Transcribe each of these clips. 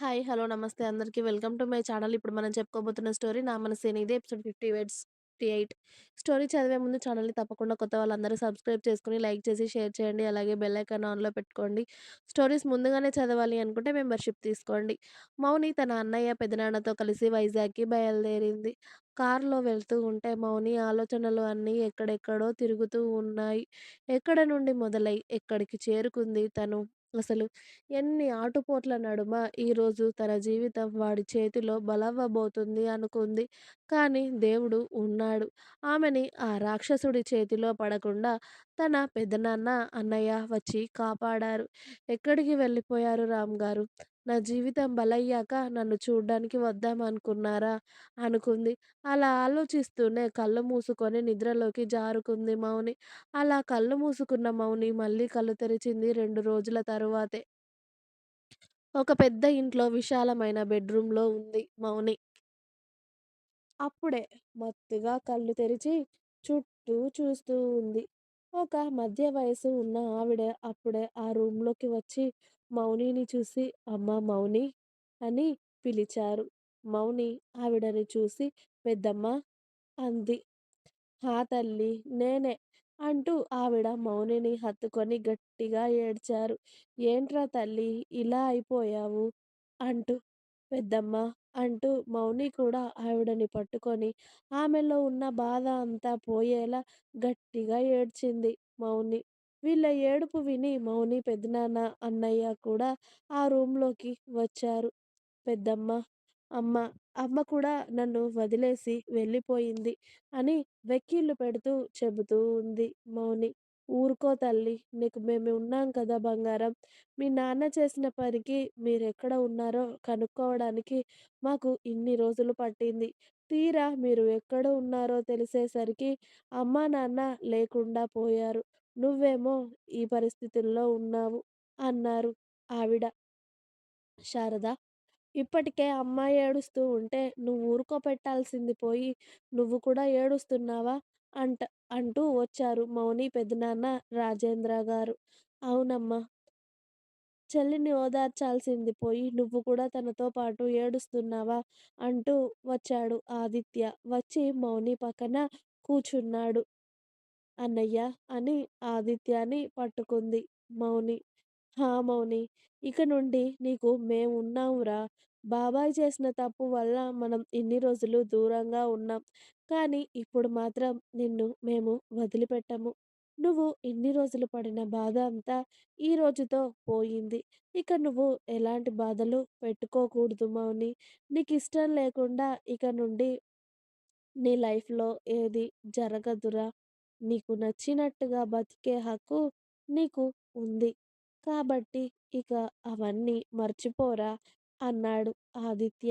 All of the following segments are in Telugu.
హాయ్. హలో. నమస్తే అందరికీ వెల్కమ్ టు మై ఛానల్. ఇప్పుడు మనం చెప్పుకోబోతున్న స్టోరీ 'నా మనసేనే' ఇది episode fifty eights fifty eight story చదివే ముందు ఛానల్‌ని తప్పకుండా కొత్త వాళ్ళందరూ సబ్స్క్రైబ్ చేసుకొని, లైక్ చేసి, షేర్ చేయండి. అలాగే బెల్ ఐకాన్ ఆన్‌లో పెట్టుకోండి. స్టోరీస్ ముందుగానే చదవాలి అనుకుంటే మెంబర్‌షిప్ తీసుకోండి. మౌని తన అన్నయ్య, పెదనాన్నతో కలిసి వైజాగ్‌కి బయలుదేరింది. కారులో వెళ్తూ ఉంటే మౌని ఆలోచనలు అన్నీ ఎక్కడెక్కడో తిరుగుతూ ఉన్నాయి. ఎక్కడ నుండి మొదలై ఎక్కడికి చేరుకుంది తను? అసలు ఎన్ని ఆటుపోట్ల నడుమ ఈరోజు తన జీవితం వాడి చేతిలో బలవ్వబోతుంది అనుకుంది. కానీ దేవుడు ఉన్నాడు. ఆమెని ఆ రాక్షసుడి చేతిలో పడకుండా తన పెదనాన్న, అన్నయ్య వచ్చి కాపాడారు. ఎక్కడికి వెళ్ళిపోయారు రామ్ గారు నా జీవితం బలయ్యాక నన్ను చూడ్డానికి వద్దామనుకున్నారా? అనుకుంది. అలా ఆలోచిస్తూనే కళ్ళు మూసుకొని నిద్రలోకి జారుకుంది మౌని. అలా కళ్ళు మూసుకున్న మౌని మళ్ళీ కళ్ళు తెరిచింది 2 రోజుల తరువాతే. ఒక పెద్ద ఇంట్లో విశాలమైన బెడ్‌రూమ్‌లో ఉంది మౌని. అప్పుడే మత్తుగా కళ్ళు తెరిచి చుట్టూ చూస్తూ ఉంది. ఒక మధ్య వయసు ఉన్న ఆవిడ అప్పుడే ఆ రూమ్‌లోకి వచ్చి మౌనిని చూసి అమ్మ మౌని అని పిలిచారు. మౌని ఆవిడని చూసి పెద్దమ్మ అంది. హా తల్లి నేనే అంటూ ఆవిడ మౌనిని హత్తుకొని గట్టిగా ఏడ్చారు. ఏంట్రా తల్లి ఇలా అయిపోయావు? అంటూ పెద్దమ్మ అంటూ మౌని కూడా ఆవిడని పట్టుకొని ఆమెలో ఉన్న బాధ అంతా పోయేలా గట్టిగా ఏడ్చింది మౌని. వీళ్ళ ఏడుపు విని మౌని పెద్దనాన్న అన్నయ్య కూడా ఆ రూమ్‌లోకి వచ్చారు. పెద్దమ్మ అమ్మ, అమ్మ కూడా నన్ను వదిలేసి వెళ్ళిపోయింది అని వెక్కిళ్ళు పెడుతూ చెబుతూ ఉంది మౌని. ఊరుకో తల్లి నీకు మేము ఉన్నాం కదా బంగారం. మీ నాన్న చేసిన పనికి మీరెక్కడ ఉన్నారో కనుక్కోవడానికి మాకు ఇన్ని రోజులు పట్టింది. తీరా మీరు ఎక్కడ ఉన్నారో తెలిసేసరికి అమ్మా, నాన్న లేకుండా పోయారు. నువ్వేమో ఈ పరిస్థితుల్లో ఉన్నావు అన్నారు ఆవిడ. శారద ఇప్పటికే అమ్మ ఏడుస్తూ ఉంటే నువ్వు ఊరుకోపెట్టాల్సింది పోయి నువ్వు కూడా ఏడుస్తున్నావా? అంట అంటూ వచ్చారు మౌని పెదనాన్న రాజేంద్రగారు. అవునమ్మా! చెల్లిని ఓదార్చాల్సింది పోయి నువ్వు కూడా తనతో పాటు ఏడుస్తున్నావా? అంటూ వచ్చాడు ఆదిత్య. వచ్చి మౌని పక్కన కూచున్నాడు. అన్నయ్య అని ఆదిత్యాన్ని పట్టుకుంది మౌని. హా మౌని! ఇక నుండి నీకు మేము ఉన్నాంరా! బాబాయ్ చేసిన తప్పు వల్ల మనం ఇన్ని రోజులు దూరంగా ఉన్నాం. కానీ ఇప్పుడు మాత్రం నిన్ను మేము వదిలిపెట్టము. నువ్వు ఇన్ని రోజులు పడిన బాధ అంతా ఈ రోజుతో పోయింది. ఇక నువ్వు ఎలాంటి బాధలు పెట్టుకోకూడదు మౌని. నీకు ఇష్టం లేకుండా ఇక నుండి నీ లైఫ్‌లో ఏది జరగదురా! నీకు నచ్చినట్టుగా బతికే హక్కు నీకు ఉంది. కాబట్టి ఇక అవన్నీ మర్చిపోరా! అన్నాడు ఆదిత్య.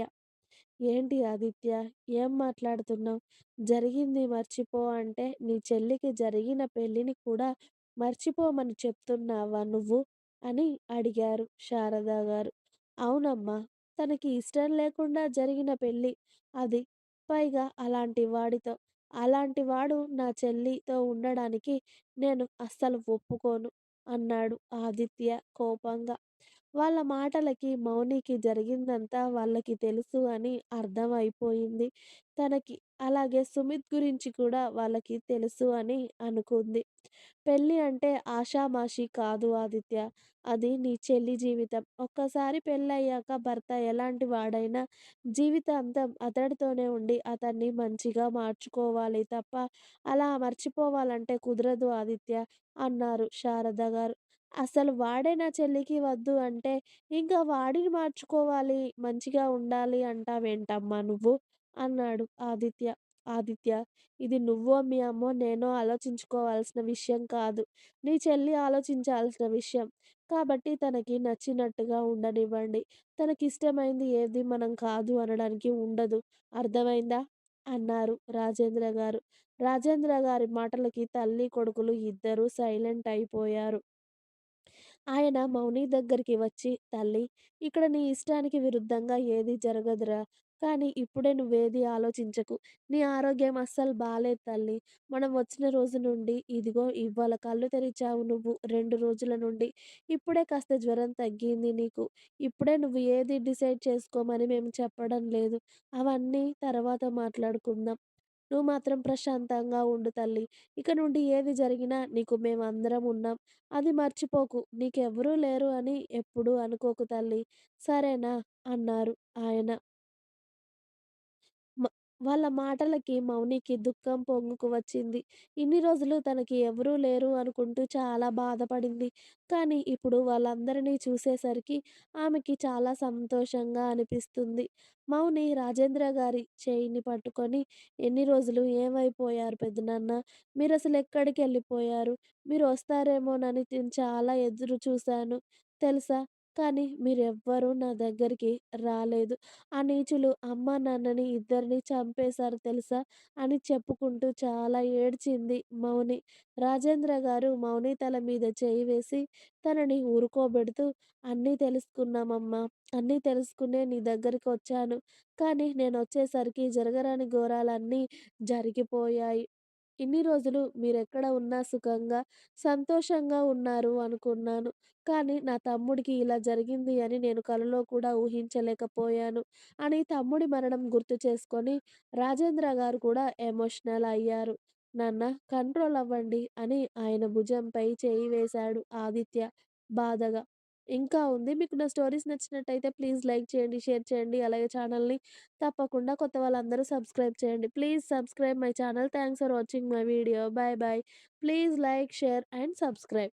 ఏంటి ఆదిత్య! ఏం మాట్లాడుతున్నావ్? జరిగింది మర్చిపో అంటే నీ చెల్లికి జరిగిన పెళ్ళిని కూడా మర్చిపోమని చెప్తున్నావా నువ్వు? అని అడిగారు శారదగారు. అవునమ్మా! తనకి ఇష్టం లేకుండా జరిగిన పెళ్ళి అది. పైగా అలాంటి వాడితో. అలాంటి వాడు నా చెల్లితో ఉండడానికి నేను అస్సలు ఒప్పుకోను అన్నాడు ఆదిత్య కోపంగా. వాళ్ళ మాటలకి మౌనికి జరిగిందంతా వాళ్ళకి తెలుసు అని అర్థమైపోయింది తనకి. అలాగే సుమిత్ గురించి కూడా వాళ్ళకి తెలుసు అని అనుకుంది. పెళ్ళి అంటే ఆషామాషీ కాదు ఆదిత్య. అది నీ చెల్లి జీవితం. ఒక్కసారి పెళ్ళయ్యాక భర్త ఎలాంటి వాడైనా జీవితాంతం అతడితోనే ఉండి అతన్ని మంచిగా మార్చుకోవాలి తప్ప అలా మర్చిపోవాలంటే కుదరదు ఆదిత్య అన్నారు శారదగారు. అసలు వాడే నా చెల్లికి వద్దు అంటే ఇంకా వాడిని మార్చుకోవాలి, మంచిగా ఉండాలి అంటావేంటమ్మా నువ్వు? అన్నాడు ఆదిత్య. ఆదిత్య! ఇది నువ్వో, మీ అమ్మో, నేనో ఆలోచించుకోవాల్సిన విషయం కాదు. నీ చెల్లి ఆలోచించాల్సిన విషయం. కాబట్టి తనకి నచ్చినట్టుగా ఉండనివ్వండి. తనకిష్టమైంది ఏది మనం కాదు అనడానికి ఉండదు. అర్థమైందా? అన్నారు రాజేంద్ర గారు రాజేంద్ర గారి మాటలకి తల్లి, కొడుకులు ఇద్దరూ సైలెంట్ అయిపోయారు. ఆయన మౌని దగ్గరికి వచ్చి తల్లి ఇక్కడ నీ ఇష్టానికి విరుద్ధంగా ఏదీ జరగదురా! కానీ ఇప్పుడే నువ్వేది ఆలోచించకు. నీ ఆరోగ్యం అస్సలు బాలేదు తల్లి. మనం వచ్చిన రోజు నుండి ఇదిగో ఇవాళ కళ్ళు తెరిచావు నువ్వు రెండు రోజుల నుండి. ఇప్పుడే కాస్త జ్వరం తగ్గింది నీకు. ఇప్పుడే నువ్వు ఏది డిసైడ్ చేసుకోమని మేము చెప్పడం లేదు. అవన్నీ తర్వాత మాట్లాడుకుందాం. నువ్వు మాత్రం ప్రశాంతంగా ఉండు తల్లి. ఇక నుండి ఏది జరిగినా నీకు మేమందరం ఉన్నాం. అది మర్చిపోకు. నీకెవ్వరూ లేరు అని ఎప్పుడూ అనుకోకు తల్లి. సరేనా? అన్నారు ఆయన. వాళ్ళ మాటలకి మౌనికి దుఃఖం పొంగుకు వచ్చింది. ఇన్ని రోజులు తనకి ఎవరూ లేరు అనుకుంటూ చాలా బాధపడింది. కానీ ఇప్పుడు వాళ్ళందరినీ చూసేసరికి ఆమెకి చాలా సంతోషంగా అనిపిస్తుంది. మౌని రాజేంద్ర గారి చేయిని పట్టుకొని "ఎన్ని రోజులు ఏమైపోయారు పెద్దనాన్న? మీరసలెక్కడికెళ్ళిపోయారు? మీరు వస్తారేమోనని నేను చాలా ఎదురు చూశాను తెలుసా? కానీ మీరెవ్వరూ నా దగ్గరికి రాలేదు. ఆ నీచులు అమ్మా, నాన్నని ఇద్దరిని చంపేశారు తెలుసా?" అని చెప్పుకుంటూ చాలా ఏడ్చింది మౌని. రాజేంద్ర గారు మౌని తల మీద చేయి వేసి తనని ఊరుకోబెడుతూ "అన్నీ తెలుసుకున్నామమ్మా. అన్నీ తెలుసుకునే నీ దగ్గరికొచ్చాను. కానీ నేనొచ్చేసరికి జరగరాని ఘోరాలన్నీ జరిగిపోయాయి. ఇన్ని రోజులు మీరెక్కడ ఉన్నా సుఖంగా, సంతోషంగా ఉన్నారు అనుకున్నాను. కానీ నా తమ్ముడికి ఇలా జరిగింది అని నేను కలలో కూడా ఊహించలేకపోయాను" అని తమ్ముడి మరణం గుర్తు చేసుకొని రాజేంద్ర గారు కూడా ఎమోషనల్ అయ్యారు. "నాన్న కంట్రోల్ అవ్వండి" అని ఆయన భుజంపై చేయి వేశాడు ఆదిత్య బాధగా. ఇంకా ఉంది. మీకు నా స్టోరీస్ నచ్చినట్టయితే ప్లీజ్ లైక్ చేయండి, షేర్ చేయండి. అలాగే ఛానల్‌ని తప్పకుండా కొత్త వాళ్ళందరూ సబ్స్క్రైబ్ చేయండి. Please subscribe my channel. Thanks for watching my video. Bye bye. Please like, share and subscribe.